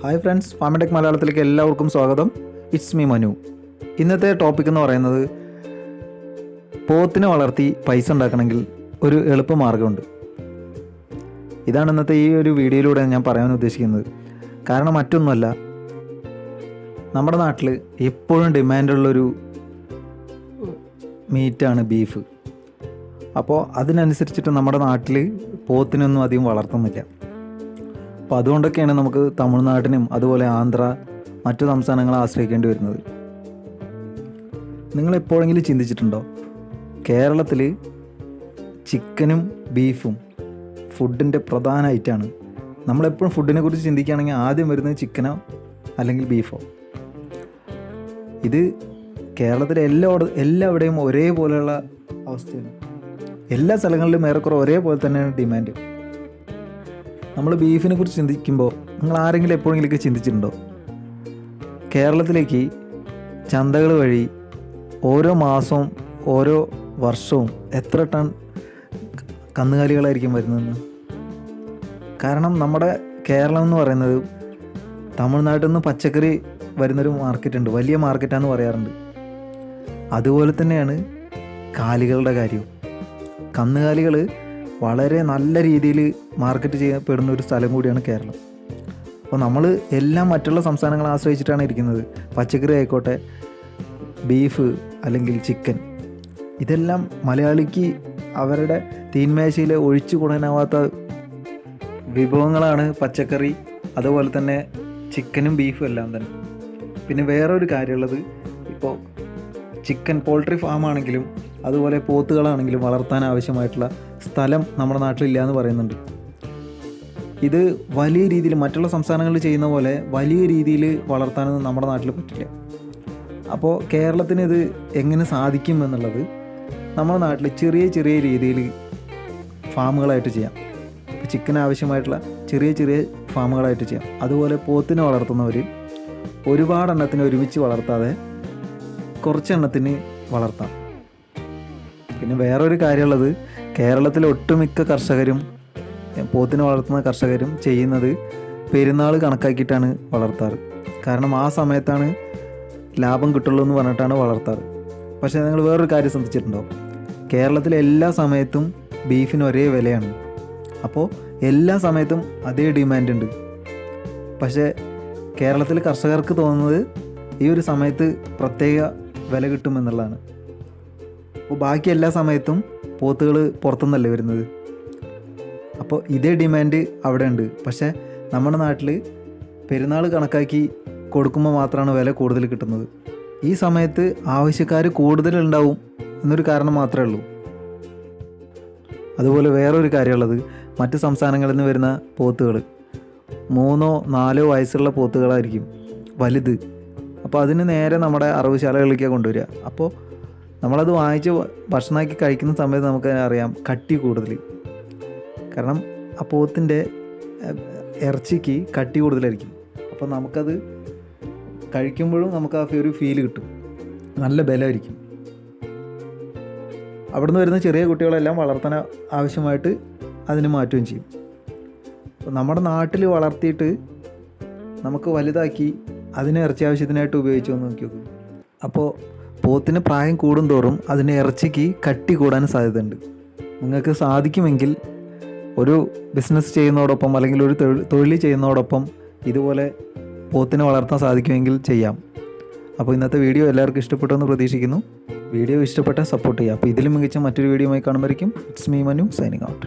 Hi friends ഫാമിടെക് മലയാളത്തിലേക്ക് എല്ലാവർക്കും സ്വാഗതം. It's me Manu. ഇന്നത്തെ ടോപ്പിക് എന്ന് പറയുന്നത് പോത്തിനെ വളർത്തി പൈസ ഉണ്ടാക്കണമെങ്കിൽ ഒരു എളുപ്പ മാർഗമുണ്ട്. ഇതാണ് ഇന്നത്തെ ഈ ഒരു വീഡിയോയിലൂടെ ഞാൻ പറയാൻ ഉദ്ദേശിക്കുന്നത്. കാരണം മറ്റൊന്നുമല്ല നമ്മുടെ നാട്ടിൽ എപ്പോഴും ഡിമാൻഡുള്ളൊരു മീറ്റാണ് ബീഫ് അപ്പോൾ അതിനനുസരിച്ചിട്ട് നമ്മുടെ നാട്ടിൽ പോത്തിനൊന്നും അധികം വളർത്തുന്നില്ല. അപ്പോൾ അതുകൊണ്ടൊക്കെയാണ് നമുക്ക് തമിഴ്നാട്ടിനും അതുപോലെ ആന്ധ്ര മറ്റു സംസ്ഥാനങ്ങളെ ആശ്രയിക്കേണ്ടി വരുന്നത്. നിങ്ങൾ എപ്പോഴെങ്കിലും ചിന്തിച്ചിട്ടുണ്ടോ? കേരളത്തിൽ ചിക്കനും ബീഫും ഫുഡിന്റെ പ്രധാന ഐറ്റമാണ് നമ്മളെപ്പോഴും ഫുഡിനെ കുറിച്ച് ചിന്തിക്കുകയാണെങ്കിൽ ആദ്യം വരുന്നത് ചിക്കനോ അല്ലെങ്കിൽ ബീഫോ? ഇത് കേരളത്തിലെ എല്ലാ എല്ലാവിടെയും ഒരേപോലെയുള്ള അവസ്ഥയാണ്. എല്ലാ സ്ഥലങ്ങളിലും ഏറെക്കുറെ ഒരേപോലെ തന്നെയാണ് ഡിമാൻഡ്. നമ്മൾ ബീഫിനെ കുറിച്ച് ചിന്തിക്കുമ്പോൾ നിങ്ങൾ ആരെങ്കിലും എപ്പോഴെങ്കിലൊക്കെ ചിന്തിച്ചിട്ടുണ്ടോ? കേരളത്തിലേക്ക് ചന്തകൾ വഴി ഓരോ മാസവും ഓരോ വർഷവും എത്ര ടൺ കന്നുകാലികളായിരിക്കും വരുന്നതെന്ന്? കാരണം നമ്മുടെ കേരളം എന്ന് പറയുന്നത് തമിഴ്നാട്ടിൽ നിന്ന് പച്ചക്കറി വരുന്നൊരു മാർക്കറ്റുണ്ട് വലിയ മാർക്കറ്റാന്ന് പറയാറുണ്ട്. അതുപോലെ തന്നെയാണ് കാലികളുടെ കാര്യം കന്നുകാലികൾ വളരെ നല്ല രീതിയിൽ മാർക്കറ്റ് ചെയ്യപ്പെടുന്ന ഒരു സ്ഥലം കൂടിയാണ് കേരളം. അപ്പോൾ നമ്മൾ എല്ലാം മറ്റുള്ള സംസ്ഥാനങ്ങളെ ആശ്രയിച്ചിട്ടാണ് ഇരിക്കുന്നത്. പച്ചക്കറി ആയിക്കോട്ടെ ബീഫ് അല്ലെങ്കിൽ ചിക്കൻ ഇതെല്ലാം മലയാളിക്ക് അവരുടെ തീന്മേശയിൽ ഒഴിച്ചു കൂടാനാവാത്ത വിഭവങ്ങളാണ് പച്ചക്കറി അതുപോലെ തന്നെ ചിക്കനും ബീഫും എല്ലാം തന്നെ. പിന്നെ വേറൊരു കാര്യമുള്ളത് ഇപ്പോൾ ചിക്കൻ പോൾട്രി ഫാം ആണെങ്കിലും അതുപോലെ പോത്തുകളാണെങ്കിലും വളർത്താൻ ആവശ്യമായിട്ടുള്ള സ്ഥലം നമ്മുടെ നാട്ടിലില്ല എന്ന് പറയുന്നുണ്ട്. ഇത് വലിയ രീതിയിൽ മറ്റുള്ള സംസ്ഥാനങ്ങളിൽ ചെയ്യുന്ന പോലെ വലിയ രീതിയിൽ വളർത്താനൊന്നും നമ്മുടെ നാട്ടിൽ പറ്റില്ല. അപ്പോൾ കേരളത്തിന് ഇത് എങ്ങനെ സാധിക്കും എന്നുള്ളത് നമ്മുടെ നാട്ടിൽ ചെറിയ ചെറിയ രീതിയിൽ ഫാമുകളായിട്ട് ചെയ്യാം. ഇപ്പോൾ ചിക്കൻ ആവശ്യമായിട്ടുള്ള ചെറിയ ചെറിയ ഫാമുകളായിട്ട് ചെയ്യാം. അതുപോലെ പോത്തിനെ വളർത്തുന്നവർ ഒരുപാട് എണ്ണത്തിന് ഒരുമിച്ച് വളർത്താതെ കുറച്ചെണ്ണത്തിന് വളർത്താം. പിന്നെ വേറൊരു കാര്യമുള്ളത് കേരളത്തിലെ ഒട്ടുമിക്ക കർഷകരും പോത്തിനെ വളർത്തുന്ന കർഷകരും ചെയ്യുന്നത് പെരുന്നാൾ കണക്കാക്കിയിട്ടാണ് വളർത്താറ്. കാരണം ആ സമയത്താണ് ലാഭം കിട്ടുള്ളൂ എന്ന് പറഞ്ഞിട്ടാണ് വളർത്താറ്. പക്ഷേ നിങ്ങൾ വേറൊരു കാര്യം ശ്രദ്ധിച്ചിട്ടുണ്ടോ? കേരളത്തിലെ എല്ലാ സമയത്തും ബീഫിന് ഒരേ വിലയാണ്. അപ്പോൾ എല്ലാ സമയത്തും അതേ ഡിമാൻഡ് ഉണ്ട്. പക്ഷേ കേരളത്തിലെ കർഷകർക്ക് തോന്നുന്നത് ഈ ഒരു സമയത്ത് പ്രത്യേക വില കിട്ടുമെന്നുള്ളതാണ് അപ്പോൾ ബാക്കി എല്ലാ സമയത്തും പോത്തുകൾ പുറത്തുനിന്നല്ലേ വരുന്നത്? അപ്പോൾ ഇതേ ഡിമാൻഡ് അവിടെ ഉണ്ട്. പക്ഷേ നമ്മുടെ നാട്ടിൽ പെരുന്നാൾ കണക്കാക്കി കൊടുക്കുമ്പോൾ മാത്രമാണ് വില കൂടുതൽ കിട്ടുന്നത്. ഈ സമയത്ത് ആവശ്യക്കാർ കൂടുതലുണ്ടാവും എന്നൊരു കാരണം മാത്രമേ ഉള്ളൂ. അതുപോലെ വേറൊരു കാര്യമുള്ളത് മറ്റ് സംസ്ഥാനങ്ങളിൽ നിന്ന് വരുന്ന പോത്തുകൾ മൂന്നോ നാലോ വയസ്സുള്ള പോത്തുകളായിരിക്കും വലുത്. അപ്പോൾ അതിന് നേരെ നമ്മുടെ അറവുശാലകളിലേക്കാണ് കൊണ്ടുവരിക. അപ്പോൾ നമ്മളത് വാങ്ങിച്ച് ഭക്ഷണമാക്കി കഴിക്കുന്ന സമയത്ത് നമുക്ക് അറിയാം കട്ടി കൂടുതൽ. കാരണം ആ ഇറച്ചിക്ക് കട്ടി കൂടുതലായിരിക്കും. അപ്പോൾ നമുക്കത് കഴിക്കുമ്പോഴും നമുക്ക് ആ ഒരു ഫീൽ കിട്ടും. നല്ല ബലമായിരിക്കും. അവിടുന്ന് വരുന്ന ചെറിയ കുട്ടികളെല്ലാം വളർത്താൻ ആവശ്യമായിട്ട് അതിന് മാറ്റുകയും ചെയ്യും. അപ്പോൾ നമ്മുടെ നാട്ടിൽ വളർത്തിയിട്ട് നമുക്ക് വലുതാക്കി അതിനെ ഇറച്ചി ആവശ്യത്തിനായിട്ട് ഉപയോഗിച്ചു നോക്കി നോക്കും. അപ്പോൾ പോത്തിന് പ്രായം കൂടുന്തോറും അതിന് ഇറച്ചിക്ക് കട്ടി കൂടാൻ സാധ്യതയുണ്ട്. നിങ്ങൾക്ക് സാധിക്കുമെങ്കിൽ ഒരു ബിസിനസ് ചെയ്യുന്നതോടൊപ്പം അല്ലെങ്കിൽ ഒരു തൊഴിൽ ചെയ്യുന്നതോടൊപ്പം ഇതുപോലെ പോത്തിനെ വളർത്താൻ സാധിക്കുമെങ്കിൽ ചെയ്യാം. അപ്പോൾ ഇന്നത്തെ വീഡിയോ എല്ലാവർക്കും ഇഷ്ടപ്പെട്ടെന്ന് പ്രതീക്ഷിക്കുന്നു. വീഡിയോ ഇഷ്ടപ്പെട്ടാൽ സപ്പോർട്ട് ചെയ്യുക. അപ്പോൾ ഇതിലും മികച്ച മറ്റൊരു വീഡിയോ വീഡിയോയുമായി കാണുമ്പോഴേക്കും it's me Manu signing out